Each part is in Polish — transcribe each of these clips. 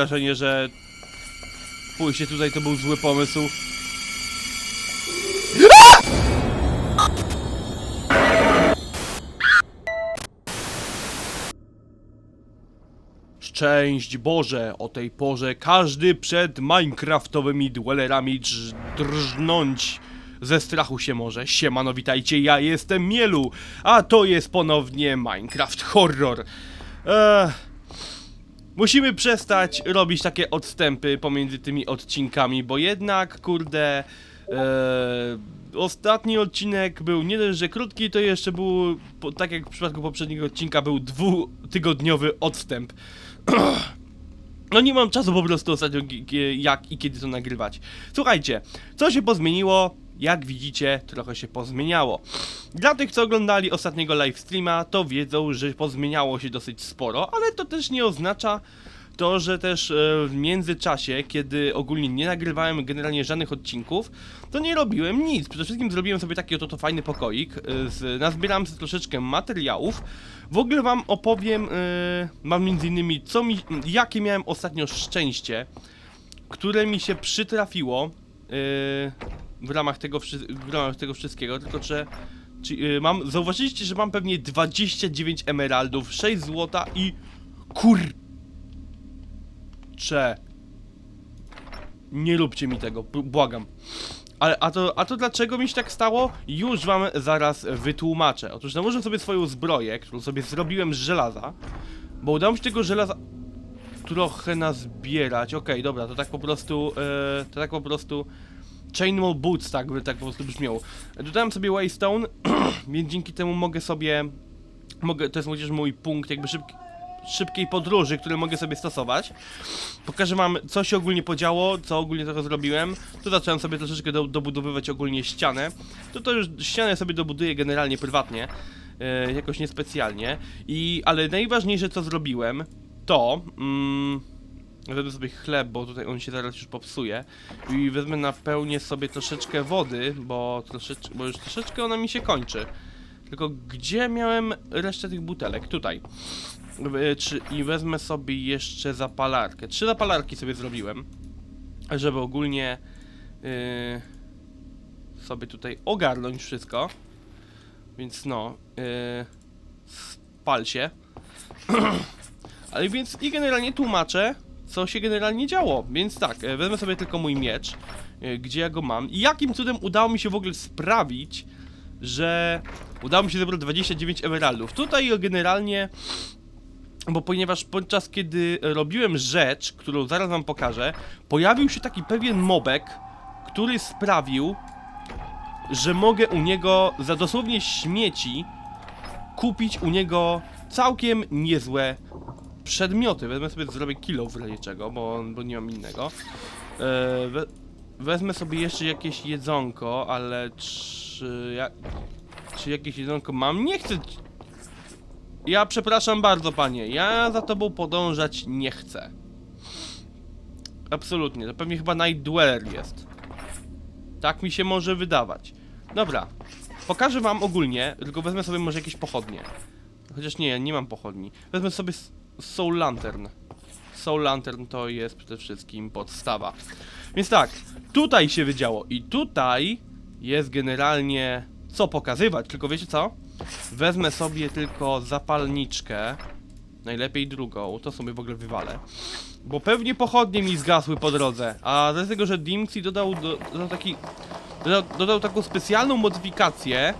wrażenie, że pójście tutaj to był zły pomysł. Szczęść Boże, o tej porze każdy przed minecraftowymi dwellerami drż, drżnąć ze strachu się może. Siemano, witajcie, ja jestem Mielu, a to jest ponownie Minecraft Horror. Eee, musimy przestać robić takie odstępy pomiędzy tymi odcinkami, bo jednak, kurde, eee, ostatni odcinek był nie dość, że krótki, to jeszcze był, po, tak jak w przypadku poprzedniego odcinka, był dwutygodniowy odstęp. No nie mam czasu po prostu ostatnio jak i kiedy to nagrywać. Słuchajcie, co się pozmieniło? Jak widzicie, trochę się pozmieniało. Dla tych, co oglądali ostatniego livestreama, to wiedzą, że pozmieniało się dosyć sporo, ale to też nie oznacza to, że też e, w międzyczasie, kiedy ogólnie nie nagrywałem generalnie żadnych odcinków, to nie robiłem nic. Przede wszystkim zrobiłem sobie taki oto to fajny pokoik, e, nazbierałem sobie troszeczkę materiałów. W ogóle wam opowiem, e, mam między innymi, co mi, jakie miałem ostatnio szczęście, które mi się przytrafiło w ramach tego, w ramach tego wszystkiego, tylko że czy, e, mam, zauważyliście, że mam pewnie 29 emeraldów, 6 złota i kur... Cze. Nie róbcie mi tego, błagam. Ale, a to, a to dlaczego mi się tak stało? Już wam zaraz wytłumaczę. Otóż nałożę sobie swoją zbroję, którą sobie zrobiłem z żelaza, bo udało mi się tego żelaza trochę nazbierać. Okej, dobra, to tak po prostu, e, to tak po prostu Chainmail Boots, tak by tak po prostu brzmiał. Dodałem sobie Waystone, więc dzięki temu mogę sobie, mogę, to jest chociaż mój punkt jakby szybki, szybkiej podróży, który mogę sobie stosować. Pokażę wam, co się ogólnie podziało, co ogólnie trochę zrobiłem. Tu zacząłem sobie troszeczkę do, dobudowywać ogólnie ścianę. To to już ścianę sobie dobuduję generalnie prywatnie, e, jakoś niespecjalnie. I, ale najważniejsze co zrobiłem, to... Mm, Wezmę sobie chleb, bo tutaj on się zaraz już popsuje. I wezmę napełnię sobie troszeczkę wody, bo, troszecz, bo już troszeczkę ona mi się kończy. Tylko gdzie miałem resztę tych butelek? Tutaj. I wezmę sobie jeszcze zapalarkę. Trzy zapalarki sobie zrobiłem, żeby ogólnie yy, sobie tutaj ogarnąć wszystko. Więc no, yy, spal się. Ale więc i generalnie tłumaczę, co się generalnie działo. Więc tak, e, wezmę sobie tylko mój miecz, e, gdzie ja go mam. I jakim cudem udało mi się w ogóle sprawić, że udało mi się zebrać 29 emeraldów. Tutaj generalnie, bo ponieważ podczas kiedy robiłem rzecz, którą zaraz wam pokażę, pojawił się taki pewien mobek, który sprawił, że mogę u niego za dosłownie śmieci kupić u niego całkiem niezłe przedmioty. Wezmę sobie, zrobię kilo w razie czego, bo, bo nie mam innego. E, we, wezmę sobie jeszcze jakieś jedzonko, ale czy, ja, czy jakieś jedzonko mam? Nie chcę... Ja przepraszam bardzo, panie. Ja za tobą podążać nie chcę. Absolutnie. To pewnie chyba Night Dweller jest. Tak mi się może wydawać. Dobra. Pokażę wam ogólnie, tylko wezmę sobie może jakieś pochodnie. Chociaż nie, nie mam pochodni. Wezmę sobie Soul Lantern. Soul Lantern to jest przede wszystkim podstawa. Więc tak, tutaj się wydziało i tutaj jest generalnie co pokazywać, tylko wiecie co? Wezmę sobie tylko zapalniczkę, najlepiej drugą, to sobie w ogóle wywalę. Bo pewnie pochodnie mi zgasły po drodze, a z tego, że Dimxi dodał, do, dodał taki... Dodał, dodał taką specjalną modyfikację,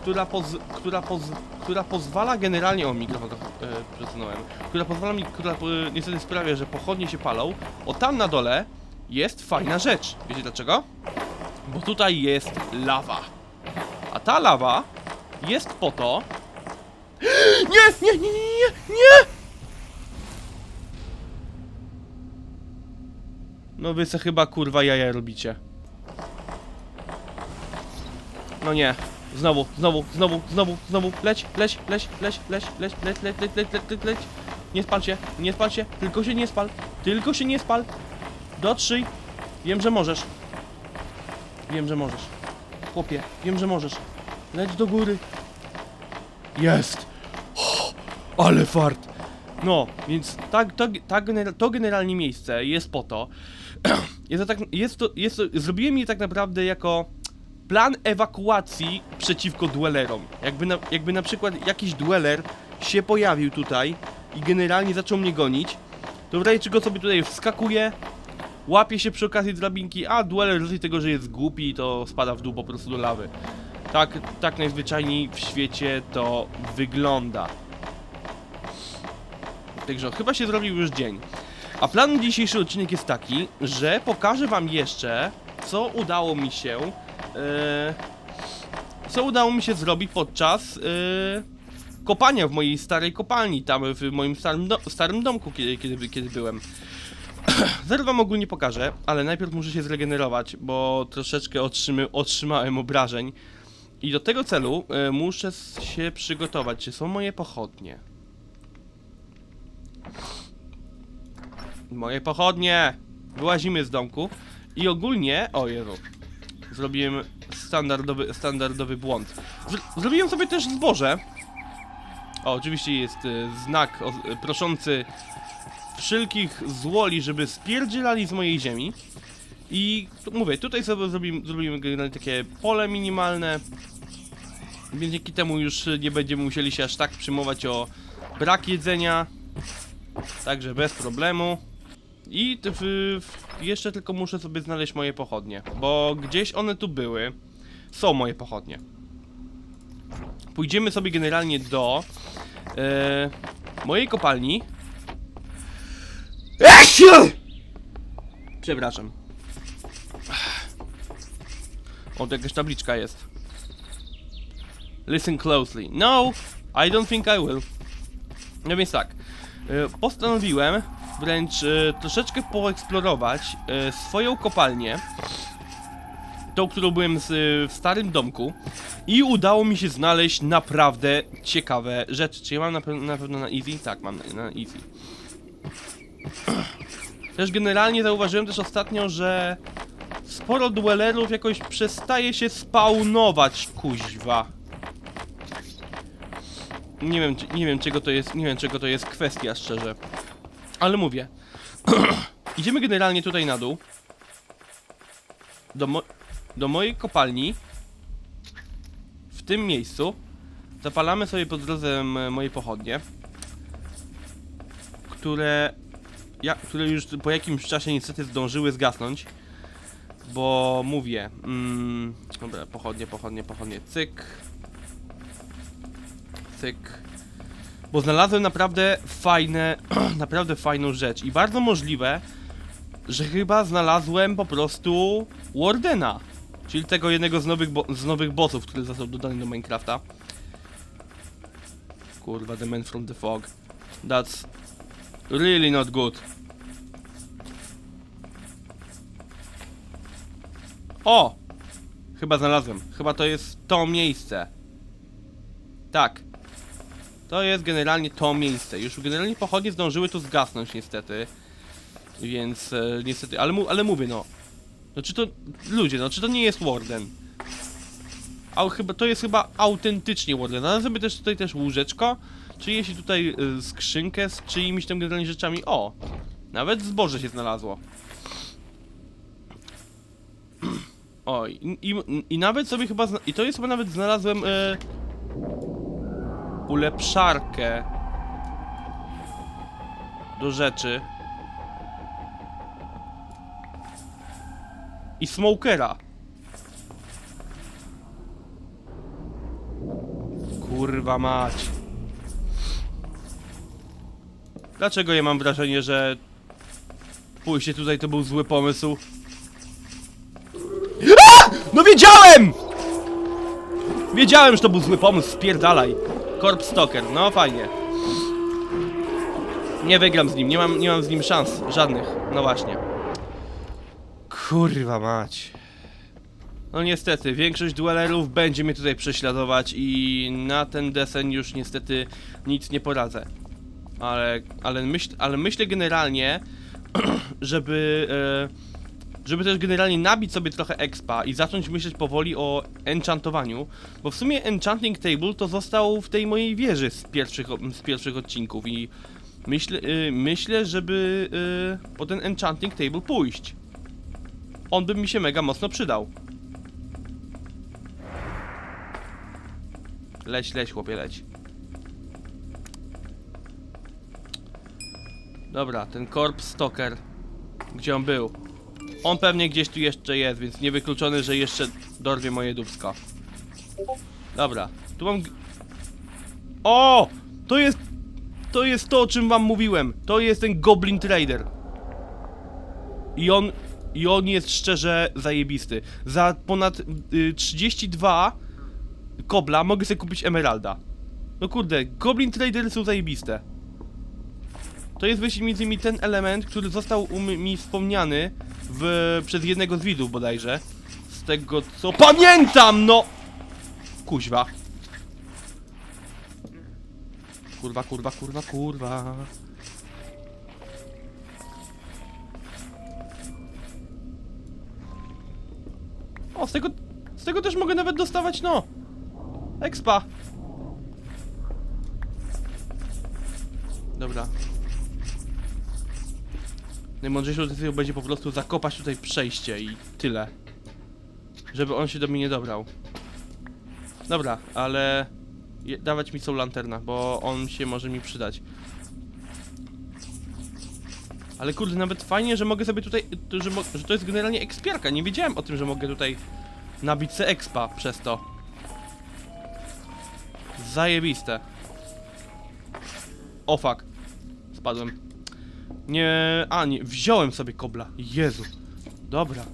która, poz, która, poz, która pozwala generalnie, o mikrofon e, przesunąłem, która pozwala mi, która e, niestety sprawia, że pochodnie się palą, o tam na dole jest fajna rzecz. Wiecie dlaczego? Bo tutaj jest lawa. A ta lawa jest po to... Nie, nie, nie, nie, nie, nie! No wy se chyba kurwa jaja robicie. No nie. Znowu, znowu, znowu, znowu, znowu. Leć, leć, leć, leć, leć, leć, leć, leć, leć, leć, leć, leć. Nie spal się, nie spal się, tylko się nie spal. Tylko się nie spal. Dotrzyj. Wiem, że możesz. Wiem, że możesz. Chłopie, wiem, że możesz. Leć do góry. Jest. O, ale fart. No, więc tak, to, tak genera- to generalnie miejsce jest po to. jest, to tak, jest, to, jest to. Zrobiłem je tak naprawdę jako plan ewakuacji przeciwko duelerom. Jakby na, jakby na przykład jakiś dueler się pojawił tutaj i generalnie zaczął mnie gonić, to w razie czego sobie tutaj wskakuje, łapie się przy okazji drabinki, a dueler z tego, że jest głupi, to spada w dół po prostu do lawy. Tak, tak najzwyczajniej w świecie to wygląda. Także chyba się zrobił już dzień. A plan dzisiejszy odcinek jest taki, że pokażę wam jeszcze, co udało mi się, co udało mi się zrobić podczas e, kopania w mojej starej kopalni, tam w moim starym, do, starym domku, kiedy, kiedy, kiedy byłem. Zaraz wam ogólnie pokażę, ale najpierw muszę się zregenerować, bo troszeczkę otrzymy, otrzymałem obrażeń. I do tego celu e, muszę się przygotować. Czy są moje pochodnie? Moje pochodnie! Wyłazimy z domku i ogólnie... O Jezu. Zrobiłem standardowy, standardowy błąd. Zr zrobiłem sobie też zboże. O, oczywiście jest e, znak o, proszący wszelkich złoli, żeby spierdzielali z mojej ziemi. I mówię, tutaj sobie zrobimy, zrobimy generalnie takie pole minimalne. Więc dzięki temu już nie będziemy musieli się aż tak przyjmować o brak jedzenia. Także bez problemu. I w, w, jeszcze tylko muszę sobie znaleźć moje pochodnie, bo gdzieś one tu były. Są moje pochodnie. Pójdziemy sobie generalnie do e, mojej kopalni. Przepraszam. O, to jakaś tabliczka jest. Listen closely. No, I don't think I will. No więc tak. e, Postanowiłem wręcz e, troszeczkę poeksplorować e, swoją kopalnię. Tą, którą byłem z, w starym domku. I udało mi się znaleźć naprawdę ciekawe rzeczy. Czy ja mam na, na pewno na easy? Tak, mam na, na easy. Też generalnie zauważyłem też ostatnio, że sporo duelerów jakoś przestaje się spawnować, kuźwa. Nie wiem, nie wiem czego to jest, nie wiem czego to jest kwestia, szczerze. Ale mówię. Idziemy generalnie tutaj na dół. Do, mo do mojej kopalni. W tym miejscu. Zapalamy sobie po drodze moje pochodnie. Które ja, które już po jakimś czasie niestety zdążyły zgasnąć. Bo mówię, mm, dobra, pochodnie, pochodnie, pochodnie, cyk. Cyk. Bo znalazłem naprawdę fajne, naprawdę fajną rzecz i bardzo możliwe, że chyba znalazłem po prostu Wardena. Czyli tego jednego z nowych, z nowych bossów, który został dodany do Minecrafta. Kurwa, the man from the fog. That's really not good. O! Chyba znalazłem. Chyba to jest to miejsce. Tak. To jest generalnie to miejsce. Już generalnie pochodnie zdążyły tu zgasnąć niestety. Więc e, niestety, ale, mu, ale mówię no. No czy to, ludzie, no czy to nie jest Warden? A chyba, to jest chyba autentycznie Warden. Ale sobie też tutaj też łóżeczko. Czy jeśli tutaj y, skrzynkę z czyimiś tam generalnie rzeczami. O! Nawet zboże się znalazło. O, i, i, i nawet sobie chyba. I to jest chyba nawet znalazłem. E, ulepszarkę. Do rzeczy. I smokera. Kurwa mać. Dlaczego ja mam wrażenie, że pójście tutaj to był zły pomysł? A! No wiedziałem! Wiedziałem, że to był zły pomysł, spierdalaj. Corp Stalker, no fajnie. Nie wygram z nim, nie mam, nie mam z nim szans, żadnych, no właśnie. Kurwa mać. No niestety, większość duelerów będzie mnie tutaj prześladować i na ten desen już niestety nic nie poradzę. Ale, ale, myśl, ale myślę generalnie, żeby, e, żeby też generalnie nabić sobie trochę expa i zacząć myśleć powoli o enchantowaniu, bo w sumie enchanting table to został w tej mojej wieży z pierwszych, z pierwszych odcinków i Myślę, y, myślę, żeby y, po ten enchanting table pójść. On by mi się mega mocno przydał. Leć, leć, chłopie, leć. Dobra, ten Corp Stalker. Gdzie on był? On pewnie gdzieś tu jeszcze jest, więc niewykluczone, że jeszcze dorwie moje dubsko. Dobra, tu mam... O! To jest... To jest to, o czym wam mówiłem. To jest ten Goblin Trader. I on... I on jest szczerze zajebisty. Za ponad y, 32 kobla mogę sobie kupić emeralda. No kurde, Goblin Trader są zajebiste. To jest właśnie między innymi ten element, który został mi wspomniany w, przez jednego z widzów bodajże. Z tego co pamiętam, no! Kuźwa. Kurwa, kurwa, kurwa, kurwa. O, z tego, z tego też mogę nawet dostawać, no. Expa. Dobra. Najmądrzejszą decyzją będzie po prostu zakopać tutaj przejście i tyle. Żeby on się do mnie nie dobrał. Dobra, ale... je- Dawać mi są lanterna, bo on się może mi przydać. Ale kurde, nawet fajnie, że mogę sobie tutaj... Że, mo że to jest generalnie ekspiarka. Nie wiedziałem o tym, że mogę tutaj nabić se expa przez to. Zajebiste. O fuck. Spadłem. Nie... A, nie. Wziąłem sobie kobla. Jezu. Dobra.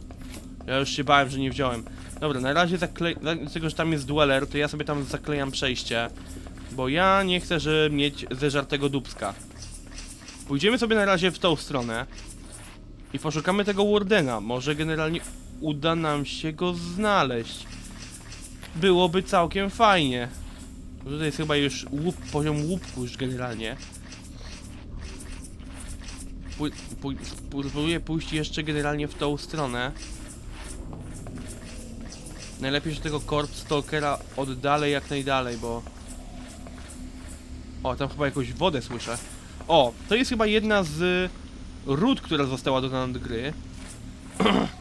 Ja już się bałem, że nie wziąłem. Dobra, na razie zaklej... z tego, że tam jest dueler, to ja sobie tam zaklejam przejście. Bo ja nie chcę, że mieć zeżartego dubska. Pójdziemy sobie na razie w tą stronę. I poszukamy tego Wardena. Może generalnie uda nam się go znaleźć. Byłoby całkiem fajnie. Tutaj jest chyba już łup, poziom łupku już generalnie. Próbuję pójść jeszcze generalnie w tą stronę. Najlepiej, że tego Corp Stalkera oddalej jak najdalej, bo... O, tam chyba jakąś wodę słyszę. O, to jest chyba jedna z ród, która została dodana do gry.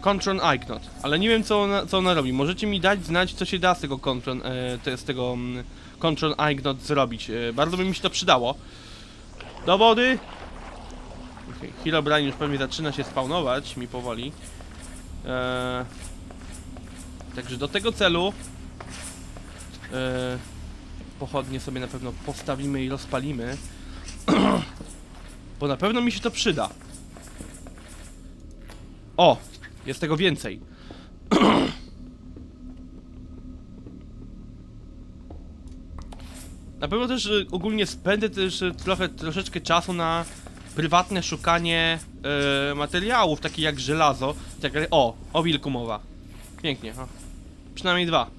Contron Ignot, ale nie wiem co ona, co ona robi. Możecie mi dać znać, co się da z tego Contron, e, z tego mm, Contron Ignot zrobić. E, bardzo by mi się to przydało. Do wody! Okay. Herobrine już pewnie zaczyna się spawnować mi powoli. E, także do tego celu e, pochodnie sobie na pewno postawimy i rozpalimy. Bo na pewno mi się to przyda. O! Jest tego więcej. Na pewno też y, ogólnie spędzę też y, trochę, troszeczkę czasu na prywatne szukanie y, materiałów, takich jak żelazo. Tak, o, o wilku mowa. Pięknie, o. Przynajmniej dwa.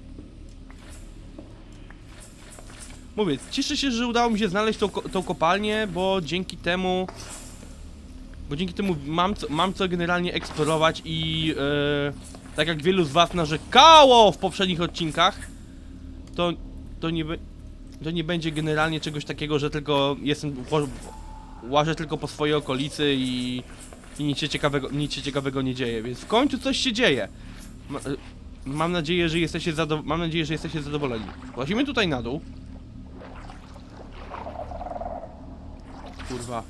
Mówię, cieszę się, że udało mi się znaleźć tą, tą kopalnię, bo dzięki temu... Bo dzięki temu mam co, mam co generalnie eksplorować i... E, tak jak wielu z was narzekało w poprzednich odcinkach, to, to, nie, to nie będzie generalnie czegoś takiego, że tylko jestem... Łażę tylko po swojej okolicy i... I nic się ciekawego, nic się ciekawego nie dzieje, więc w końcu coś się dzieje. Ma, e, mam nadzieję, że jesteście mam nadzieję, że jesteście zadowoleni. Łazimy tutaj na dół. Kurwa.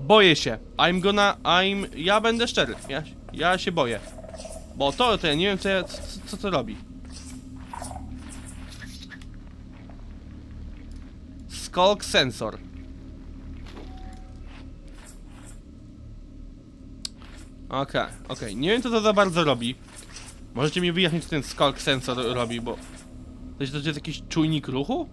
Boję się. I'm gonna... I'm... Ja będę szczery. Ja, ja się boję. Bo to, to ja nie wiem co, ja, co, co to robi. Skulk sensor. Okej, okej. Nie wiem co to za bardzo robi. Możecie mi wyjaśnić, co ten skulk sensor robi, bo... To jest, to jest jakiś czujnik ruchu?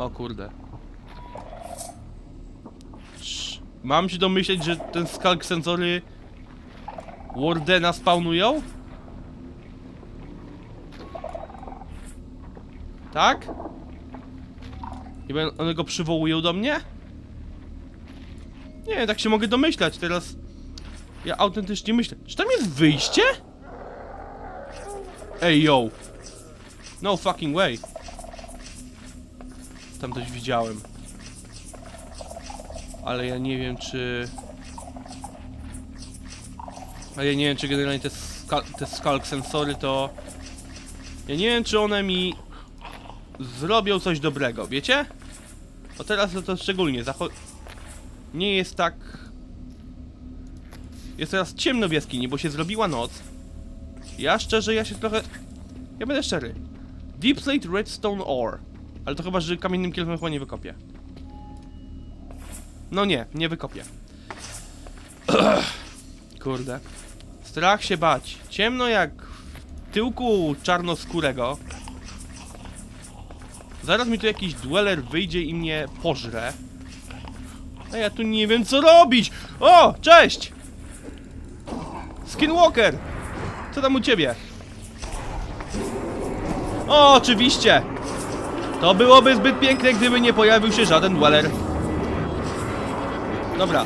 O kurde. Mam się domyśleć, że ten skalk sensory Wardena spawnują? Tak? I one go przywołują do mnie? Nie, tak się mogę domyślać teraz. Ja autentycznie myślę. Czy tam jest wyjście? Ej, yo. No fucking way. Tam coś widziałem. Ale ja nie wiem, czy... Ale ja nie wiem, czy generalnie te, ska te skalk sensory to... Ja nie wiem, czy one mi zrobią coś dobrego, wiecie? O teraz to, szczególnie. Nie jest tak... Jest teraz ciemno w jaskini, bo się zrobiła noc. Ja szczerze, ja się trochę... Ja będę szczery. Deep Slate Redstone Ore. Ale to chyba, że kamiennym kielchem chyba nie wykopię. No nie, nie wykopię. Kurde. Strach się bać. Ciemno jak w tyłku czarnoskórego. Zaraz mi tu jakiś dweller wyjdzie i mnie pożre. A ja tu nie wiem co robić! O! Cześć! Skinwalker! Co tam u ciebie? O, oczywiście! To byłoby zbyt piękne, gdyby nie pojawił się żaden dweller. Dobra.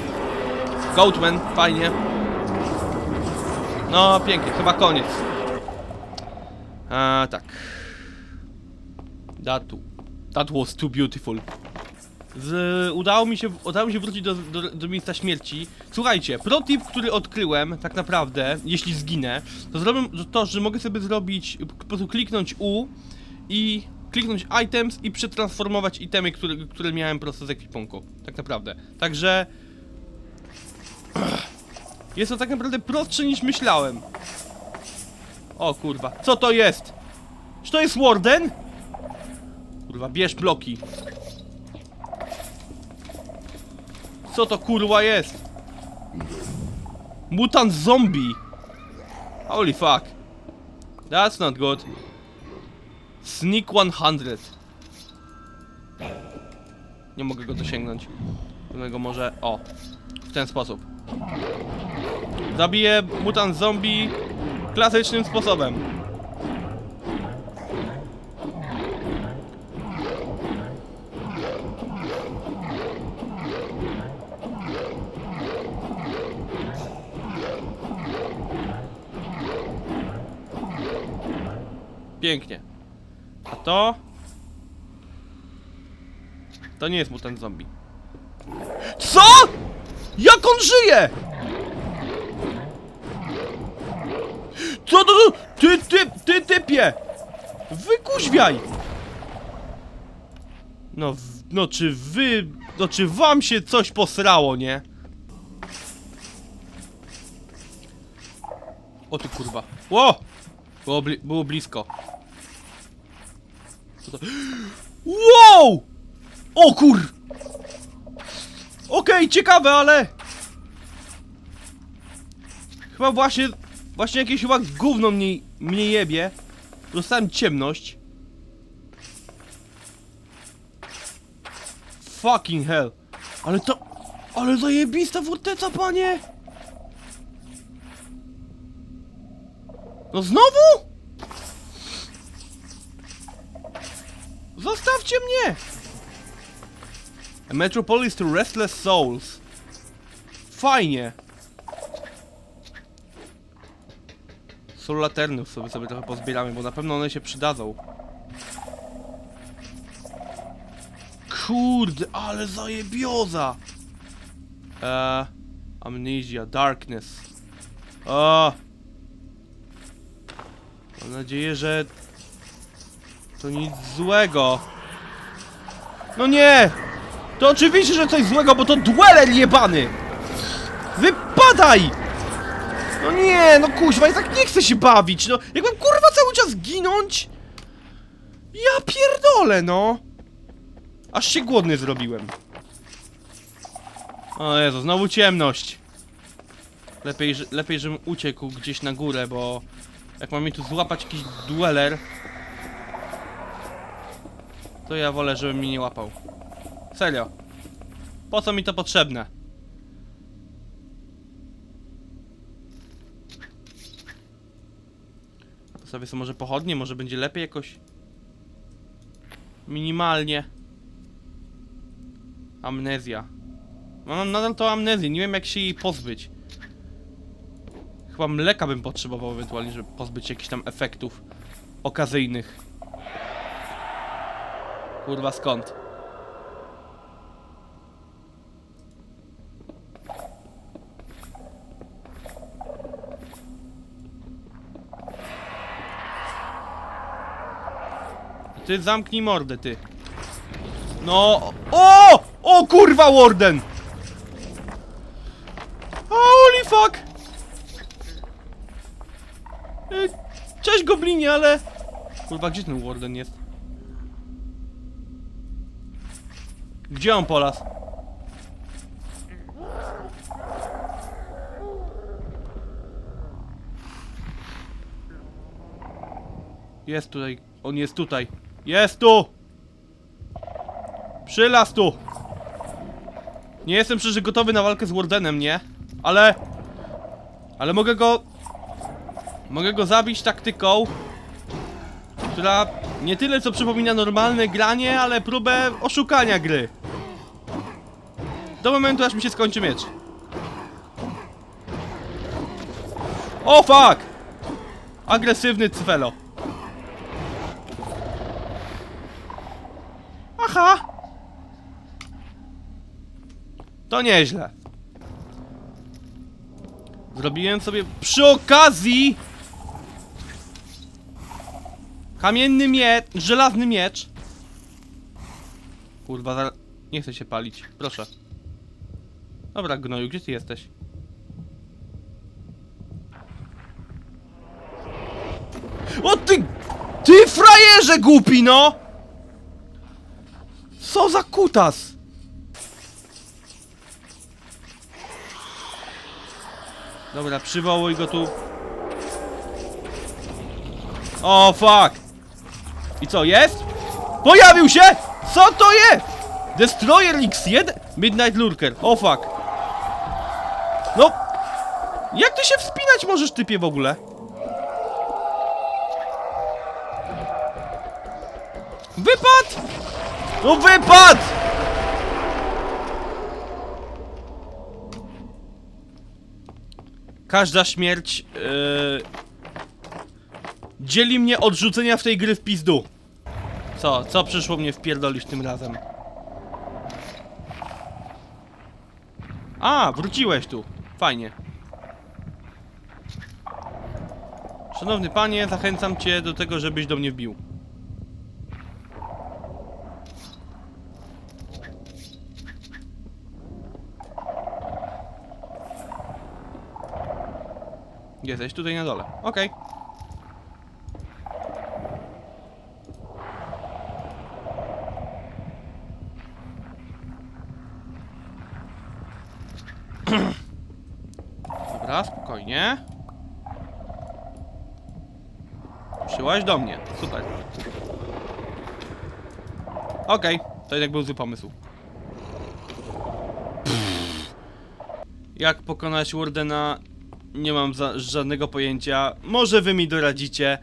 Goatman, fajnie. No, pięknie, chyba koniec. A, tak. That, that was too beautiful. Z, udało mi się, udało mi się wrócić do, do, do miejsca śmierci. Słuchajcie, protip, który odkryłem, tak naprawdę, jeśli zginę, to zrobię to, że mogę sobie zrobić, po prostu kliknąć U i kliknąć items i przetransformować itemy, które, które miałem prosto z ekwipunku. Tak naprawdę. Także... Jest to tak naprawdę prostsze niż myślałem. O kurwa, co to jest? Czy to jest Warden? Kurwa, bierz bloki. Co to kurwa jest? Mutant zombie. Holy fuck. That's not good. Sneak 100. Nie mogę go dosięgnąć. Dlatego może... O. W ten sposób. Zabiję mutant zombie klasycznym sposobem. Pięknie. A to? To nie jest mutant zombie. Co?! Jak on żyje?! Co to, to? Ty, ty, ty, typie! Wykuźwiaj! No, no czy wy, no czy wam się coś posrało, nie? O ty kurwa. Ło! Było, bli było blisko. Co to? Wow! O kur... Okej, ciekawe, ale... Chyba właśnie... Właśnie jakieś chyba gówno mnie, mnie jebie. Dostałem ciemność. Fucking hell. Ale to... Ale zajebista forteca, panie! No znowu? Zostawcie mnie! A Metropolis to Restless Souls. Fajnie. Soul laternów sobie, sobie trochę pozbieramy, bo na pewno one się przydadzą. Kurde, ale zajebioza! Eee, amnesia, darkness. O! Mam nadzieję, że to nic złego. No nie! To oczywiście, że coś złego, bo to dweller jebany! Wypadaj! No nie, no kuźwa, ja tak nie chcę się bawić, no. Jakbym kurwa cały czas ginąć? Ja pierdolę, no. Aż się głodny zrobiłem. O Jezu, znowu ciemność. Lepiej, lepiej żebym uciekł gdzieś na górę, bo... Jak mam mi tu złapać jakiś dueler... To ja wolę, żeby mnie nie łapał. Serio. Po co mi to potrzebne? Postawię sobie może pochodnie, może będzie lepiej jakoś. Minimalnie. Amnezja. Mam nadal to amnezję, nie wiem jak się jej pozbyć. Chyba mleka bym potrzebował ewentualnie, żeby pozbyć się jakichś tam efektów okazyjnych. Kurwa skąd? Ty zamknij mordę, ty. No. O! O kurwa, Warden! Holy fuck! Y, Cześć goblinie, ale... Kurwa, gdzie ten Warden jest? Gdzie on polas? Jest tutaj. On jest tutaj. Jest tu! Przylas tu! Nie jestem przecież gotowy na walkę z Wardenem, nie? Ale... Ale mogę go... Mogę go zabić taktyką, która nie tyle co przypomina normalne granie, ale próbę oszukania gry. Do momentu aż mi się skończy miecz. O fuck! Agresywny cwelo. Aha! To nieźle. Zrobiłem sobie przy okazji kamienny miecz, żelazny miecz. Kurwa, nie chcę się palić, proszę. Dobra, gnoju, gdzie ty jesteś? O ty... Ty frajerze głupi, no! Co za kutas? Dobra, przywołuj go tu. O, fuck! I co, jest? Pojawił się! Co to jest? Destroyer X1? Midnight Lurker. O, fuck. No! Jak ty się wspinać możesz, typie, w ogóle? Wypad! No wypad! Każda śmierć yy, dzieli mnie od rzucenia w tej gry w pizdu. Co? Co przyszło mnie wpierdolić tym razem? A, wróciłeś tu. Fajnie. Szanowny panie, zachęcam cię do tego, żebyś do mnie wbił. Jesteś tutaj na dole. Okej. Dobra, Do mnie. Super. Okej, to jednak był zły pomysł. Jak pokonać Wardena? Nie mam żadnego pojęcia. Może wy mi doradzicie.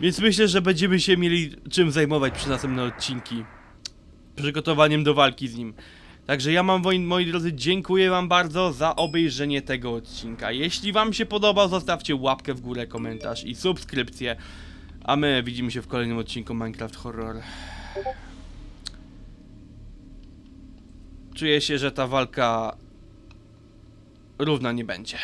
Więc myślę, że będziemy się mieli czym zajmować przez następne odcinki. Przygotowaniem do walki z nim. Także ja mam, moi, drodzy, dziękuję wam bardzo za obejrzenie tego odcinka. Jeśli wam się podobał, zostawcie łapkę w górę, komentarz i subskrypcję. A my widzimy się w kolejnym odcinku Minecraft Horror. Czuję się, że ta walka równa nie będzie.